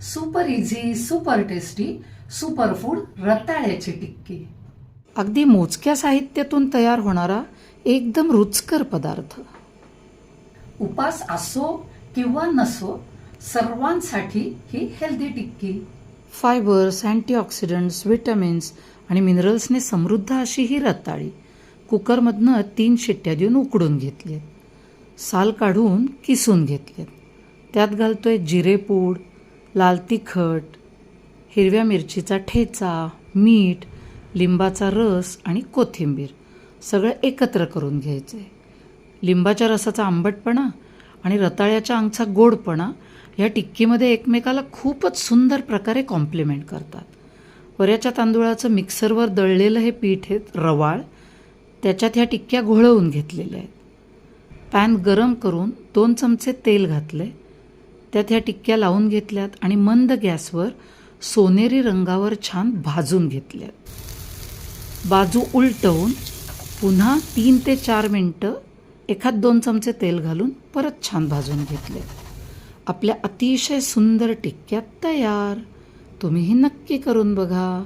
Super easy super tasty super food रताळ्याची टिक्की. अगदी मोजक्या साहित्यातून तयार होणारा एकदम रुचकर पदार्थ. उपास असो किंवा नसो सर्वांसाठी ही healthy tikki. Fibres antioxidants vitamins आणि मिनरल्सने समृद्ध अशी ही रताळी. कुकरमधनं तीन शिट्ट्या देऊन उकडून घेतलीत. साल काढून किसून घेतलेत. त्यात घालतोय जिरेपूड लाल तिखट हिरव्या मिरचीचा ठेचा मीठ लिंबाचा रस आणि कोथिंबीर सगळं एकत्र करून घ्यायचं. आहे लिंबाच्या रसाचा आंबटपणा आणि रताळ्याच्या अंगचा गोडपणा या टिक्कीमध्ये एकमेकाला खूपच सुंदर प्रकारे कॉम्प्लिमेंट करतात. वऱ्याच्या तांदूळाचं मिक्सरवर दळलेलं हे पीठ आहे रवाळ त्याच्यात ह्या टिक्क्या घोळवून घेतलेल्या आहेत. पॅन गरम करून दोन चमचे तेल घातले. त्यात ह्या टिक्क्या लावून घेतल्यात आणि मंद गॅसवर सोनेरी रंगावर छान भाजून घेतल्यात. बाजू उलटवून पुन्हा तीन ते चार मिनटं एखाद दोन चमचे तेल घालून परत छान भाजून घेतले आपल्या अतिशय सुंदर टिक्क्या तयार. तुम्हीही नक्की करून बघा.